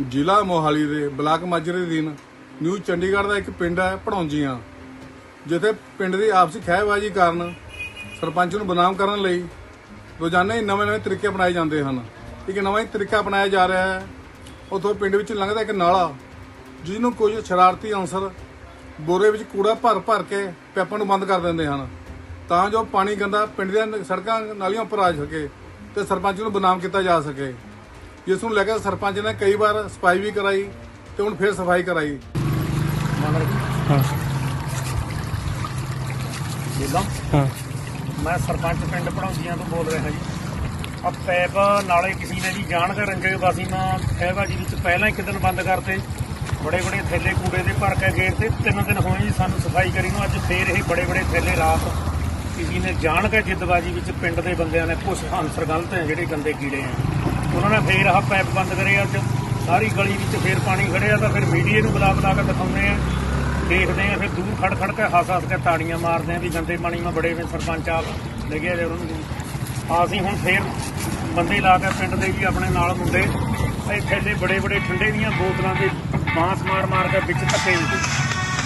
ਜ਼ਿਲ੍ਹਾ ਮੋਹਾਲੀ ਦੇ ਬਲਾਕ ਮਾਜਰੇ ਦੇ ਅਧੀਨ ਨਿਊ ਚੰਡੀਗੜ੍ਹ ਦਾ ਇੱਕ ਪਿੰਡ ਹੈ ਭੜੌਂਜੀਆਂ। ਜਿੱਥੇ ਪਿੰਡ ਦੀ ਆਪਸੀ ਖਹਿਬਾਜ਼ੀ ਕਾਰਨ ਸਰਪੰਚ ਨੂੰ ਬਦਨਾਮ ਕਰਨ ਲਈ ਰੋਜ਼ਾਨਾ ਹੀ ਨਵੇਂ-ਨਵੇਂ ਤਰੀਕੇ ਅਪਣਾਏ ਜਾਂਦੇ ਹਨ। ਇੱਕ ਨਵਾਂ ਹੀ ਤਰੀਕਾ ਅਪਣਾਇਆ ਜਾ ਰਿਹਾ ਹੈ। ਉੱਥੋਂ ਪਿੰਡ ਵਿੱਚ ਲੰਘਦਾ ਇੱਕ ਨਾਲਾ ਜਿਸ ਨੂੰ ਕੁਝ ਸ਼ਰਾਰਤੀ ਅਨਸਰ ਬੋਰੇ ਵਿੱਚ ਕੂੜਾ ਭਰ ਭਰ ਕੇ ਪੈਪਾਂ ਨੂੰ ਬੰਦ ਕਰ ਦਿੰਦੇ ਹਨ। ਤਾਂ ਜੋ ਪਾਣੀ ਗੰਦਾ ਪਿੰਡ ਦੀਆਂ ਸੜਕਾਂ ਨਾਲੀਆਂ ਉੱਪਰ ਆ ਸਕੇ ਤੇ ਸਰਪੰਚ ਨੂੰ ਬਦਨਾਮ ਕੀਤਾ ਜਾ ਸਕੇ। ਜਿਸ ਨੂੰ ਲੈ ਕੇ ਸਰਪੰਚ ਨੇ ਕਈ ਵਾਰ ਸਫ਼ਾਈ ਵੀ ਕਰਾਈ ਤੇ ਹੁਣ ਫਿਰ ਸਫ਼ਾਈ ਕਰਾਈ। ਹਾਂ। ਜਿੱਦਾਂ ਹਾਂ। ਮੈਂ ਸਰਪੰਚ ਪਿੰਡ ਪੜਾਉਂਦੀਆਂ ਤੋਂ ਬੋਲ ਰਿਹਾ ਜੀ। ਆ ਪੈਪ ਨਾਲੇ ਕਿਸੇ ਨੇ ਜੀ ਜਾਣ ਕੇ ਰੰਗੇ ਵਾਸੀ ਨਾਲ ਖਹਿਬਾਜੀ ਵਿੱਚ ਪਹਿਲਾਂ ਇੱਕ ਦਿਨ ਬੰਦ ਕਰਤੇ। ਬੜੇ ਬੜੇ ਥੈਲੇ ਕੂੜੇ ਦੇ ਭਰ ਕੇ ਗੇਰ ਤੇ ਤਿੰਨ ਦਿਨ ਹੋਏ ਜੀ ਸਾਨੂੰ ਸਫ਼ਾਈ ਕਰੀ ਨੂੰ। ਅੱਜ ਫੇਰ ਇਹ ਬੜੇ ਬੜੇ ਥੈਲੇ ਰਾਤ ਕਿਸੇ ਨੇ ਜਾਣ ਕੇ ਜਿੱਦਬਾਜੀ ਵਿੱਚ ਪਿੰਡ ਦੇ ਬੰਦਿਆਂ ਨੇ ਕੁਛ ਅਨਸਰ ਗਲਤ ਹੈ ਜਿਹੜੇ ਗੰਦੇ ਕੀੜੇ ਆ। ਉਹਨਾਂ ਨੇ ਫੇਰ ਆਹ ਪੈਪ ਬੰਦ ਕਰੇ ਅੱਜ। ਸਾਰੀ ਗਲੀ ਵਿੱਚ ਫੇਰ ਪਾਣੀ ਖੜਿਆ ਤਾਂ ਫਿਰ ਮੀਡੀਆ ਨੂੰ ਬੁਲਾ ਬੁਲਾ ਕੇ ਦਿਖਾਉਂਦੇ ਆ। ਦੇਖਦੇ ਆ, ਫਿਰ ਦੂਰ ਖੜ ਖੜ ਕੇ ਹੱਸ ਹੱਸ ਕੇ ਤਾੜੀਆਂ ਮਾਰਦੇ ਆ ਵੀ ਗੰਦੇ ਪਾਣੀ ਮੈਂ ਬੜੇ ਵੇ ਸਰਪੰਚ ਆਪ ਲੱਗਿਆ ਜੇ ਉਹਨਾਂ ਨੂੰ। ਅਸੀਂ ਹੁਣ ਫੇਰ ਬੰਦੇ ਲਾ ਕੇ ਪਿੰਡ ਦੇ ਵੀ ਆਪਣੇ ਨਾਲ ਮੁੰਡੇ। ਇੱਥੇ ਥੈਲੇ ਬੜੇ ਬੜੇ ਠੰਡੇ ਦੀਆਂ ਬੋਤਲਾਂ ਦੇ ਬਾਂਸ ਮਾਰ ਮਾਰ ਕੇ ਵਿੱਚ ਧੱਕੇ ਹੁੰਦੇ।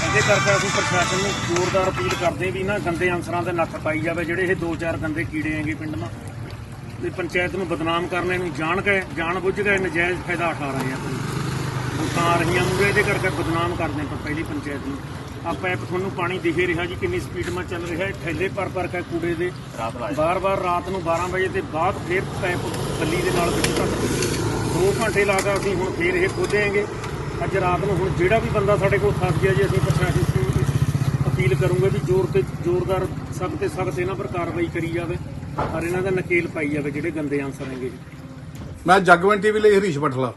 ਇਹਦੇ ਕਰਕੇ ਅਸੀਂ ਪ੍ਰਸ਼ਾਸਨ ਨੂੰ ਜ਼ੋਰਦਾਰ ਅਪੀਲ ਕਰਦੇ ਵੀ ਨਾ ਗੰਦੇ ਅਨਸਰਾਂ ਦੇ ਨੱਥ ਪਾਈ ਜਾਵੇ, ਜਿਹੜੇ ਇਹ ਦੋ ਚਾਰ ਗੰਦੇ ਕੀੜੇ ਹੈਗੇ ਪਿੰਡ ਮਾ। ਤੇ ਪੰਚਾਇਤ ਨੂੰ ਬਦਨਾਮ ਕਰਨੇ ਨੂੰ ਜਾਣ ਕੇ ਜਾਣ ਬੁੱਝ ਕੇ ਨਜਾਇਜ਼ ਫਾਇਦਾ ਉਠਾ ਰਹੇ ਆ ਵੋਟਾਂ ਆ ਰਹੀਆਂ ਮੂਰੇ ਇਹਦੇ ਕਰਕੇ ਬਦਨਾਮ ਕਰਦੇ ਪਰ ਪਹਿਲੀ ਪੰਚਾਇਤ ਨੂੰ। ਆ ਪੈਪ ਤੁਹਾਨੂੰ ਪਾਣੀ ਦਿਖੇ ਰਿਹਾ ਜੀ ਕਿੰਨੀ ਸਪੀਡ ਨਾਲ ਚੱਲ ਰਿਹਾ ਹੈ ਥੈਲੇ ਪਰ ਪਰ ਕੇ ਕੂੜੇ ਦੇ। ਬਾਰ-ਬਾਰ ਰਾਤ। ਨੂੰ 12 ਵਜੇ ਦੇ ਬਾਅਦ ਫਿਰ ਪੈਪ ਬੱਲੀ ਦੇ ਨਾਲ ਵਿੱਚ ਤੱਕ 2 ਘੰਟੇ ਲਾ ਕੇ ਅਸੀਂ ਹੁਣ ਫੇਰ ਇਹ ਖੋਦੇਂਗੇ ਅੱਜ ਰਾਤ ਨੂੰ ਹੁਣ ਜਿਹੜਾ ਵੀ ਬੰਦਾ ਸਾਡੇ ਕੋਲ ਫਸ ਗਿਆ ਜੀ ਅਸੀਂ ਪ੍ਰਸ਼ਾਸਨ ਨੂੰ ਅਪੀਲ ਕਰੂੰਗੇ ਵੀ ਜ਼ੋਰ ਤੇ ਜ਼ੋਰਦਾਰ ਸਖਤ ਤੇ ਸਖਤ ਇਹਨਾਂ ਪਰ ਕਾਰਵਾਈ ਕਰੀ ਜਾਵੇ। ਔਰ ਇਹਨਾਂ ਦਾ ਨਕੇਲ ਪਾਈ ਜਾਵੇ ਜਿਹੜੇ ਗੰਦੇ ਅਨਸਰ ਹੈਗੇ ਜੀ। ਮੈਂ ਜਗਵੰਤ ਟੀਵੀ ਲਈ ਹਰੀਸ਼ ਬਠਲਾ